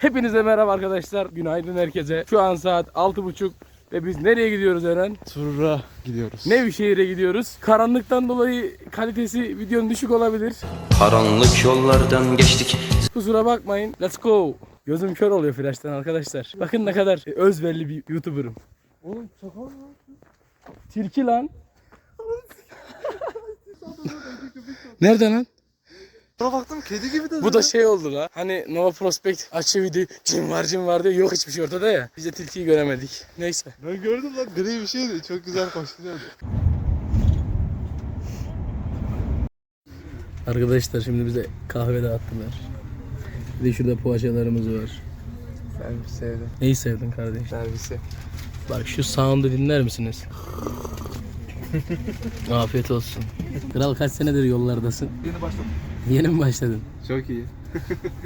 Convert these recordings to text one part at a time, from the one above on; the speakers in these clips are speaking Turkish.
Hepinize merhaba arkadaşlar. Günaydın herkese. Şu an saat 6.30 ve biz nereye gidiyoruz Eren? Tur'a gidiyoruz. Nevşehir'e gidiyoruz. Karanlıktan dolayı kalitesi videonun düşük olabilir. Karanlık yollardan geçtik Kusura bakmayın. Let's go. Gözüm kör oluyor flash'tan arkadaşlar. Bakın ne kadar özverili bir YouTuber'ım. Oğlum çakal mı? Tilki lan. Nerede lan? Buna baktım kedi gibi de. Bu da şey oldu la. Hani Nova Prospect açı video cin var cin var diyor. Yok hiçbir şey ortada ya. Biz de tilkiyi göremedik. Neyse. Ben gördüm lan gri bir şeydi. Çok güzel koşturuyordu. Arkadaşlar şimdi bize kahve dağıttılar. Bir de şurada poğaçalarımız var. Ben sevdim. Neyi sevdin kardeş? Servisi. Bak şu sound'u dinler misiniz? Afiyet olsun. Kral kaç senedir yollardasın? Yeni başladım. Yeni mi başladın? Çok iyi.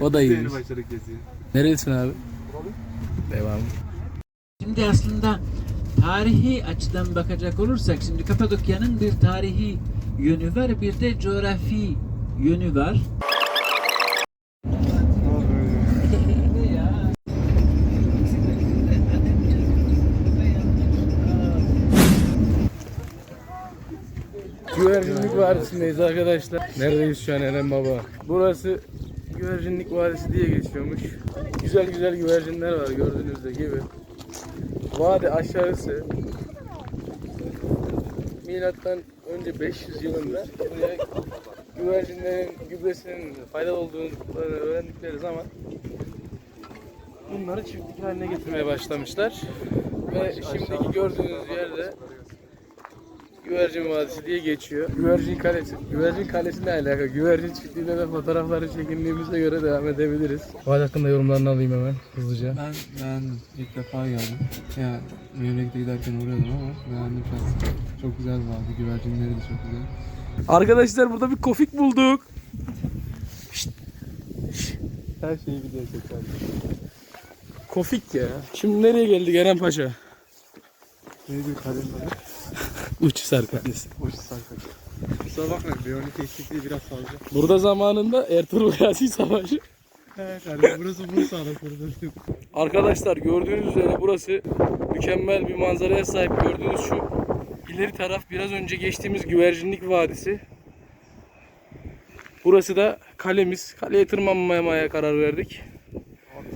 O da iyiymiş. başladık geziye. Nerelisin abi? Devam. Şimdi aslında tarihi açıdan bakacak olursak şimdi Kapadokya'nın bir tarihi yönü var bir de coğrafi yönü var. Güvercinlik Vadisi'ndeyiz arkadaşlar. Neredeyiz şu an Eren Baba? Burası Güvercinlik Vadisi diye geçiyormuş. Güzel güzel güvercinler var gördüğünüzde gibi. Vadi aşağısı milattan önce 500 yılında buraya güvercinlerin gübresinin faydalı olduğunu öğrendikleri zaman bunları çiftlik haline getirmeye başlamışlar. Ve şimdiki gördüğünüz yerde Güvercin Vadisi diye geçiyor. Güvercin Kalesi. Güvercin Kalesi ne alaka? Güvercin çiftliğinde de fotoğrafları çekindiğimize göre devam edebiliriz. Vadi hakkında yorumlarını alayım hemen hızlıca. Ben beğendim. İlk defa geldim. Ya memlekete giderken uğradım ama beğendim şahsen. Çok güzel vardı. Güvercinleri de çok güzel. Arkadaşlar burada bir kofik bulduk. Her şeyi video çekerdim. Kofik ya. Şimdi nereye geldik Eren Paşa? Neydi kalem var? Uç Serkanesi. Hoş sarkak. Kusura bakmayın. B12 eksikliği biraz fazla. Burada zamanında Ertuğrul Gazi Savaşı. Kardeşim burası Bursa arasında. Arkadaşlar gördüğünüz üzere burası mükemmel bir manzaraya sahip. Gördüğünüz şu ileri taraf biraz önce geçtiğimiz Güvercinlik Vadisi. Burası da kalemiz. Kaleye tırmanmamaya karar verdik.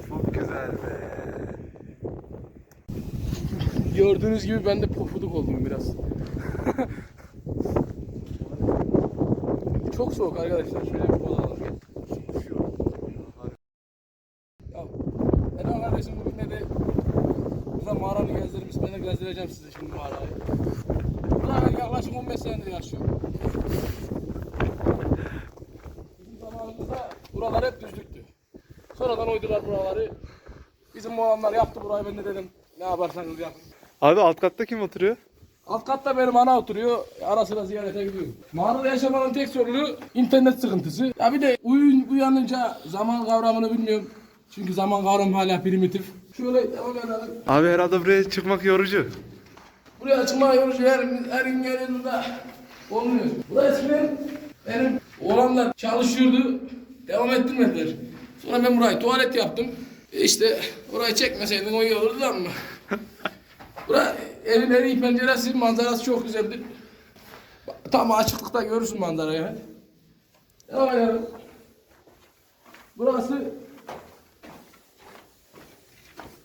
Çok güzel be. Gördüğünüz gibi ben de pofuduk oldum biraz. Çok soğuk arkadaşlar. Şöyle bir poz alalım. Ya, Eren kardeşim bugün de burada mağaranı gezdirmiş. Ben de gezdireceğim size şimdi mağarayı. Burada yaklaşık 15 senedir yaşıyorum. Bizim zamanımızda buralar hep düzlüktü. Sonradan oydular buraları. Bizim oğlanlar yaptı burayı ben de dedim ne yaparsanız yapın. Abi alt katta kim oturuyor? Alt katta benim ana oturuyor. Ara sıra ziyarete gidiyorum. Mağarada yaşamanın tek sorunu internet sıkıntısı. Ya bir de uyuyun, uyanınca zaman kavramını bilmiyorum. Çünkü zaman kavramı hala primitif. Şöyle devam edelim. Abi herhalde buraya çıkmak yorucu. Buraya çıkma yorucu her, her gün geliyoruz olmuyor. Buraya eskiden benim oğlanlar çalışıyordu. Devam ettirmediler. Sonra ben burayı tuvalet yaptım. İşte orayı çekmeseydin o iyi olurdu ama. Bura evin en iyi penceresi, manzarası çok güzeldir. Tam açıklıkta görürsün manzarayı. Devam. Burası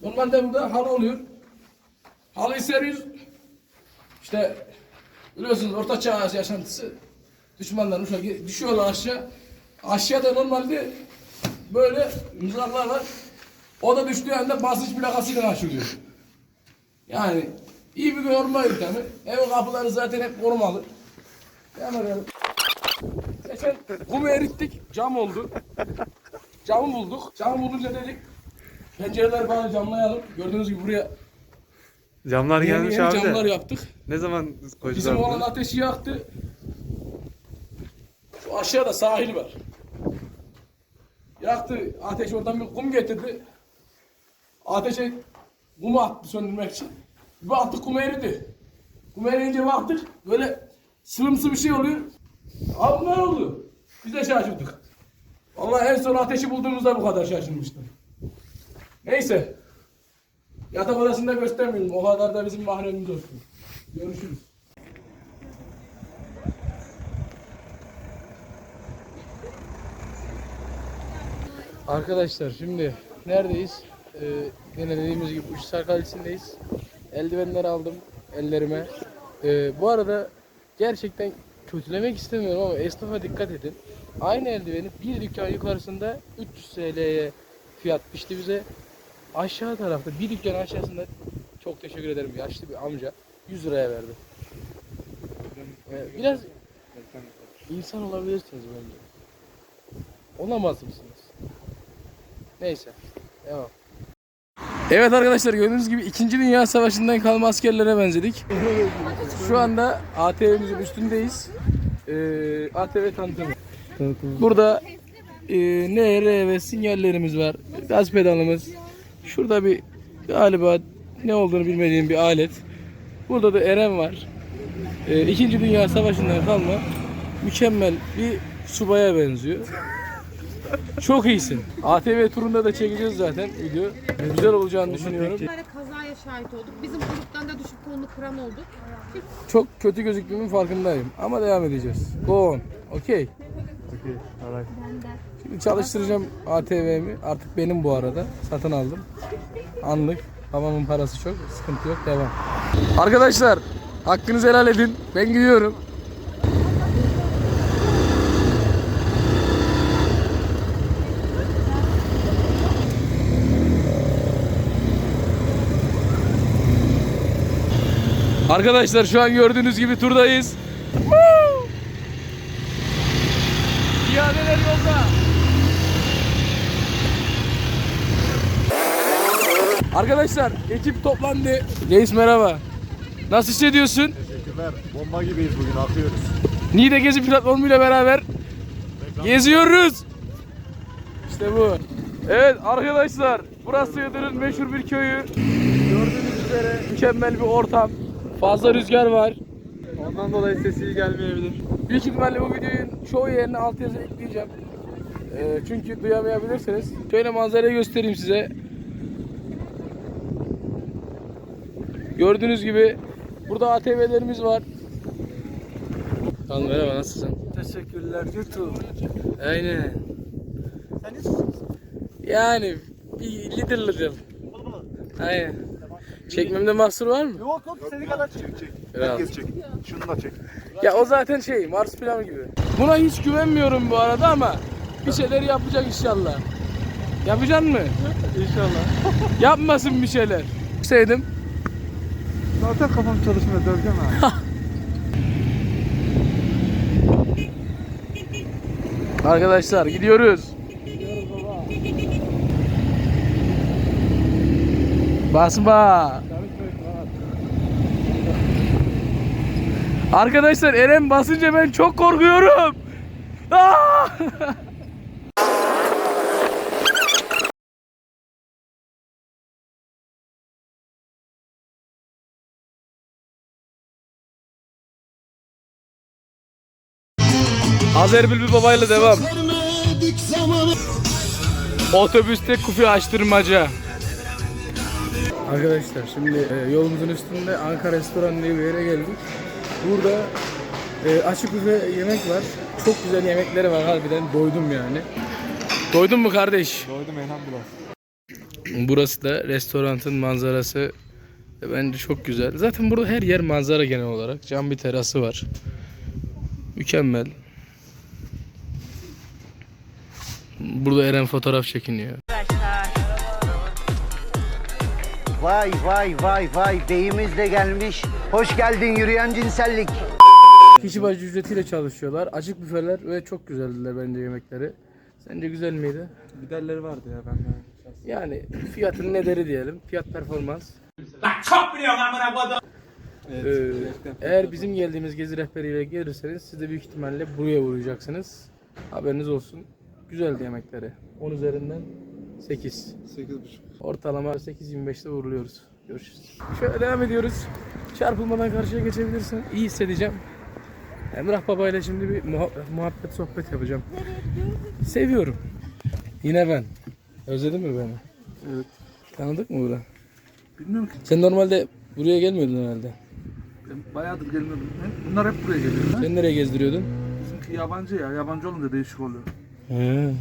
Normalde burada halı oluyor. Halıyı seriyoruz. İşte biliyorsunuz orta çağ yaşantısı düşmanlar düşüyorlar aşağı. Aşağıda normalde böyle mızraklar var. O da düştüğü anda basınç plakasıyla açılıyor. Yani iyi bir koruma yöntemi. Ev kapıları zaten hep korumalı. Devam edelim. Geçen kumu erittik. Cam oldu. Camı bulduk. Camı bulunca dedik pencereleri bari camlayalım. Gördüğünüz gibi buraya Camlar yeni, gelmiş yeni abi camlar de. yaptık. Ne zaman koyacağız Bizim abi? olan ateşi yaktı. Şu aşağıda sahil var. Yaktı. Ateş oradan bir kum getirdi. Ateşe kumu attı söndürmek için. Bir baktık kum eridi. Kum eriyince baktık böyle sıvımsı bir şey oluyor. Abi ne oldu? Biz de şaşırdık. Vallahi en son ateşi bulduğumuzda bu kadar şaşırmıştım. Neyse. Yatak odasında göstermeyelim. O kadar da bizim mahremimiz olsun. Görüşürüz. Arkadaşlar şimdi neredeyiz? Ee, yine dediğimiz gibi Uçsar Kalesi'ndeyiz. Eldivenler aldım ellerime. Ee, bu arada gerçekten kötülemek istemiyorum ama esnafa dikkat edin. Aynı eldiveni bir dükkan yukarısında 300 TL'ye fiyat biçti bize. Aşağı tarafta bir dükkan aşağısında çok teşekkür ederim yaşlı bir amca 100 liraya verdi. Ee, biraz insan olabilirsiniz bence. Olamaz mısınız? Neyse. Devam. Evet arkadaşlar gördüğünüz gibi 2. Dünya Savaşı'ndan kalma askerlere benzedik. Şu anda ATV'mizin üstündeyiz. Ee, ATV tanıtımı. Burada e, NR ve sinyallerimiz var. Gaz pedalımız. Şurada bir galiba ne olduğunu bilmediğim bir alet. Burada da Eren var. Ee, İkinci Dünya Savaşı'ndan kalma mükemmel bir subaya benziyor. Çok iyisin. ATV turunda da çekeceğiz zaten video. Güzel olacağını düşünüyorum. Bir tane kazaya şahit olduk. Bizim gruptan da düşüp kolunu kıran olduk. Çok kötü gözüktüğümün farkındayım ama devam edeceğiz. Go on. Okey. Şimdi çalıştıracağım ATV'mi. Artık benim bu arada. Satın aldım. Anlık. Babamın parası çok. Sıkıntı yok. Devam. Arkadaşlar hakkınızı helal edin. Ben gidiyorum. Arkadaşlar şu an gördüğünüz gibi turdayız. İadeler yolda. Arkadaşlar ekip toplandı. Reis merhaba. Nasıl hissediyorsun? Teşekkürler. Bomba gibiyiz bugün akıyoruz. Niğde Gezi platformuyla beraber geziyoruz. İşte bu. Evet arkadaşlar burası Iğdır'ın meşhur bir köyü. Gördüğünüz üzere mükemmel bir ortam. Fazla rüzgar var. Ondan dolayı sesi iyi gelmeyebilir. Büyük ihtimalle bu videonun çoğu yerine alt yazı ekleyeceğim. Ee, çünkü duyamayabilirsiniz. Şöyle manzarayı göstereyim size. Gördüğünüz gibi burada ATV'lerimiz var. Al merhaba nasılsın? Teşekkürler YouTube. Aynen. Yani bir little little. Aynen. Çekmemde mahsur var mı? Yok yok seni kadar çek çek. Herkes çek. Şunu da çek. Ya o zaten şey Mars planı gibi. Buna hiç güvenmiyorum bu arada ama bir şeyler yapacak inşallah. Yapacaksın mı? İnşallah. Yapmasın bir şeyler. Sevdim. Zaten kafam çalışmıyor Dövgem abi. Arkadaşlar gidiyoruz. Basma. Arkadaşlar Eren basınca ben çok korkuyorum. Aa! Azer Bülbül babayla devam. Otobüste kufi açtırmaca. Arkadaşlar şimdi e, yolumuzun üstünde Ankara Restoran diye bir yere geldik. Burada e, açık büfe yemek var. Çok güzel yemekleri var harbiden doydum yani. Doydun mu kardeş? Doydum elhamdülillah. Burası da restoranın manzarası e, bence çok güzel. Zaten burada her yer manzara genel olarak. Cam bir terası var. Mükemmel. Burada Eren fotoğraf çekiniyor. Vay vay vay vay beyimiz de gelmiş. Hoş geldin yürüyen cinsellik. Kişi başı ücretiyle çalışıyorlar. Açık büfeler ve çok güzeldiler bence yemekleri. Sence güzel miydi? Giderleri vardı ya ben de. Yani fiyatın nedeni diyelim. Fiyat performans. Evet. Ee, eğer bizim geldiğimiz gezi rehberiyle gelirseniz siz de büyük ihtimalle buraya uğrayacaksınız. Haberiniz olsun. Güzeldi yemekleri. 10 üzerinden 8. 8.5. Ortalama 8.25'te uğurluyoruz. Görüşürüz. Şöyle devam ediyoruz. Çarpılmadan karşıya geçebilirsin. İyi hissedeceğim. Emrah Baba ile şimdi bir muha- muhabbet sohbet yapacağım. Seviyorum. Yine ben. Özledin mi beni? Evet. Tanıdık mı bura? Bilmiyorum ki. Sen normalde buraya gelmiyordun herhalde. Ben bayağıdır gelmiyordum. Bunlar hep buraya geliyor. Sen nereye gezdiriyordun? Bizimki yabancı ya. Yabancı olunca değişik oluyor. He.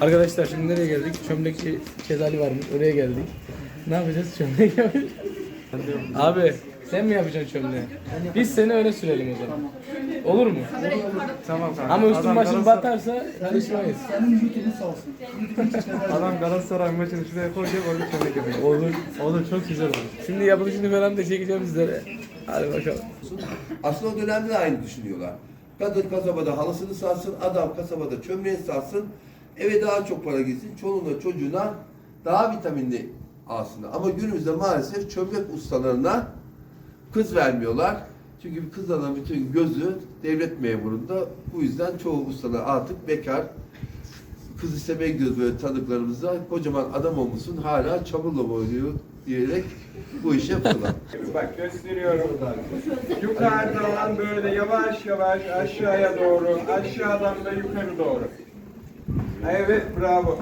Arkadaşlar şimdi nereye geldik? Çömlekçi Kezali varmış. Oraya geldik. Ne yapacağız? Çömlek yapacağız. Abi sen mi yapacaksın çömleği? Biz seni öne sürelim o zaman. Olur mu? Tamam kanka. Ama üstün Adam başın Galatasaray- batarsa karışmayız. Adam Galatasaray maçını şuraya koyacak orada çömlek yapacak. Olur. Olur çok güzel olur. Şimdi yapılışını falan da çekeceğim sizlere. Hadi bakalım. Aslında o dönemde de aynı düşünüyorlar. Kadın kasabada halısını satsın, adam kasabada çömleğini satsın, eve daha çok para gitsin, çoluğuna çocuğuna daha vitaminli alsın. Ama günümüzde maalesef çömlek ustalarına kız vermiyorlar. Çünkü bir kızların bütün gözü devlet memurunda. Bu yüzden çoğu ustalar artık bekar. Kız istemeye gidiyoruz böyle tanıdıklarımızla. Kocaman adam olmuşsun hala çamurla mı oynuyor diyerek bu işi yapıyorlar. Bak gösteriyorum. Yukarıdan böyle yavaş yavaş aşağıya doğru, aşağıdan da yukarı doğru. Evet, bravo.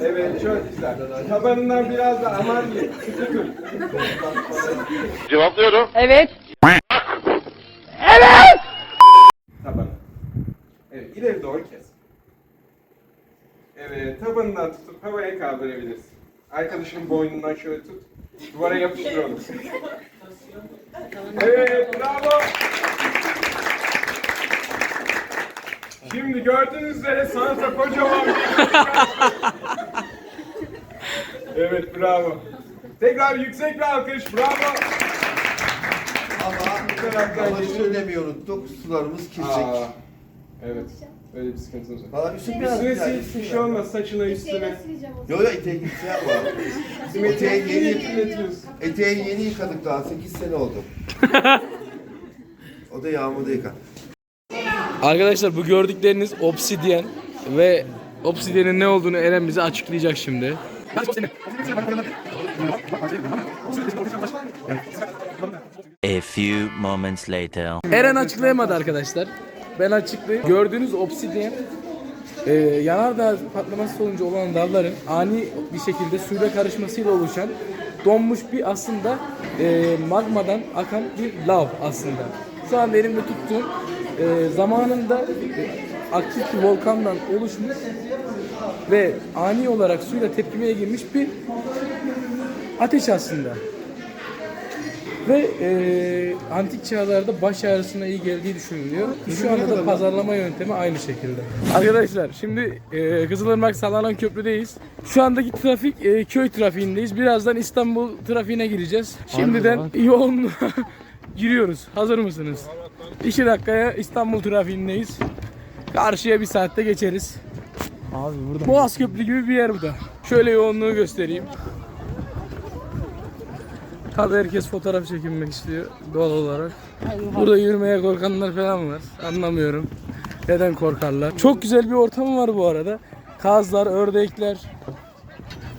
Evet, çok güzel. Tabanından biraz da aman ye. Sıkı tut. Evet. Tabanı. Evet, ileri doğru kes. Evet, tabanından tutup havaya kaldırabilirsin. Arkadaşının boynundan şöyle tut. Duvara yapıştır onu. Evet, bravo. Şimdi gördüğünüz üzere sanata kocaman bir Evet, bravo. Tekrar yüksek bir alkış, bravo. Bu taraftan ama şunu demeyi unuttuk, sularımız kirecek. Aa, evet, öyle bir sıkıntımız var. Valla üstüne biraz Üstüne sil, bir şey olmaz, saçına üstüne. Yok yok eteği gitse yapma. Bizim eteği yeni, kirletiyorsun. eteği yeni yıkadık daha 8 sene oldu. o da yağmurda yıkan. Arkadaşlar bu gördükleriniz obsidyen ve obsidyenin ne olduğunu Eren bize açıklayacak şimdi. A few moments later. Eren açıklayamadı arkadaşlar. Ben açıklayayım. Gördüğünüz obsidyen e, yanardağ patlaması sonucu olan dalların ani bir şekilde suyla karışmasıyla oluşan donmuş bir aslında e, magmadan akan bir lav aslında. Şu anda elimde tuttuğum e, zamanında aktif bir volkandan oluşmuş ve ani olarak suyla tepkimeye girmiş bir ateş aslında. Ve e, antik çağlarda baş ağrısına iyi geldiği düşünülüyor. Şu anda da pazarlama yöntemi aynı şekilde. Arkadaşlar şimdi e, Kızılırmak Sallanan Köprü'deyiz. Şu andaki trafik e, köy trafiğindeyiz. Birazdan İstanbul trafiğine gireceğiz. Şimdiden yoğun giriyoruz. Hazır mısınız? 2 dakikaya İstanbul trafiğindeyiz. Karşıya bir saatte geçeriz. Abi burada Boğaz Köprü gibi bir yer bu da. Şöyle yoğunluğu göstereyim. Tabii herkes fotoğraf çekinmek istiyor doğal olarak. Burada yürümeye korkanlar falan var. Anlamıyorum. Neden korkarlar? Çok güzel bir ortam var bu arada. Kazlar, ördekler.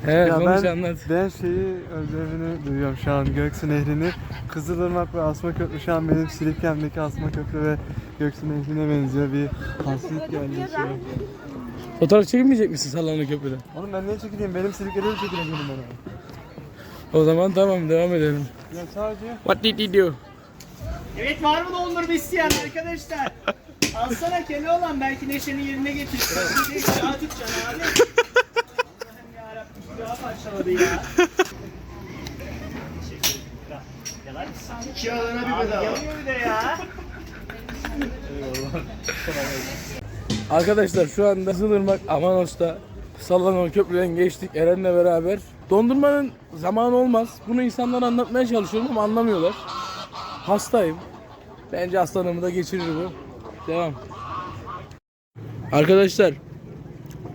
Evet, Ya ben, anlat. ben şeyi özlemini duyuyorum şu an Göksu Nehri'ni. Kızılırmak ve Asma Köprü şu an benim Silifke'mdeki Asma Köprü ve Göksu Nehri'ne benziyor bir hasret geldi şu an. Fotoğraf çekmeyecek misin Sallanı Köprü'de? Oğlum ben niye çekileyim? Benim Silifke'de de çekileyim benim bana. O zaman tamam devam edelim. Ya sadece What did he do? Evet var mı dondurma isteyen arkadaşlar? Alsana Keloğlan belki neşeni yerine getirir. Bir de Daha tutacaksın abi. Allah'ım yarabbim şu daha parçaladı ya. Teşekkür ederim. Yalar mısın? İki alana bir bedava. Yanıyor bir de ya. Arkadaşlar şu anda Kızılırmak Amanos'ta Sallanan Köprü'den geçtik Eren'le beraber. Dondurmanın zamanı olmaz. Bunu insanlara anlatmaya çalışıyorum ama anlamıyorlar. Hastayım. Bence hastalığımı da geçirir bu. Devam. Arkadaşlar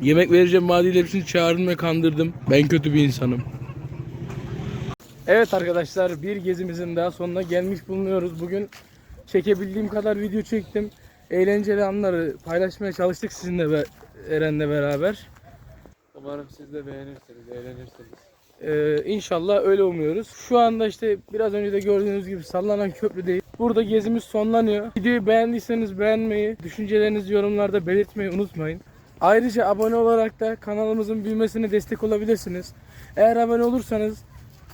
yemek vereceğim vaadiyle hepsini çağırdım ve kandırdım. Ben kötü bir insanım. Evet arkadaşlar bir gezimizin daha sonuna gelmiş bulunuyoruz. Bugün çekebildiğim kadar video çektim. Eğlenceli anları paylaşmaya çalıştık sizinle ve Eren'le beraber. umarım siz de beğenirsiniz, eğlenirsiniz. Ee, inşallah öyle umuyoruz. Şu anda işte biraz önce de gördüğünüz gibi sallanan köprüdeyiz. Burada gezimiz sonlanıyor. Videoyu beğendiyseniz beğenmeyi, düşüncelerinizi yorumlarda belirtmeyi unutmayın. Ayrıca abone olarak da kanalımızın büyümesine destek olabilirsiniz. Eğer abone olursanız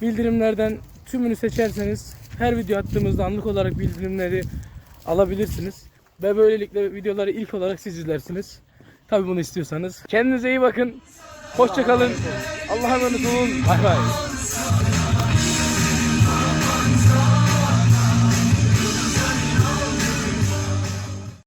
bildirimlerden tümünü seçerseniz her video attığımızda anlık olarak bildirimleri alabilirsiniz. Ve böylelikle videoları ilk olarak siz izlersiniz. Tabi bunu istiyorsanız. Kendinize iyi bakın. Hoşçakalın. Allah'a emanet olun. Bay bay.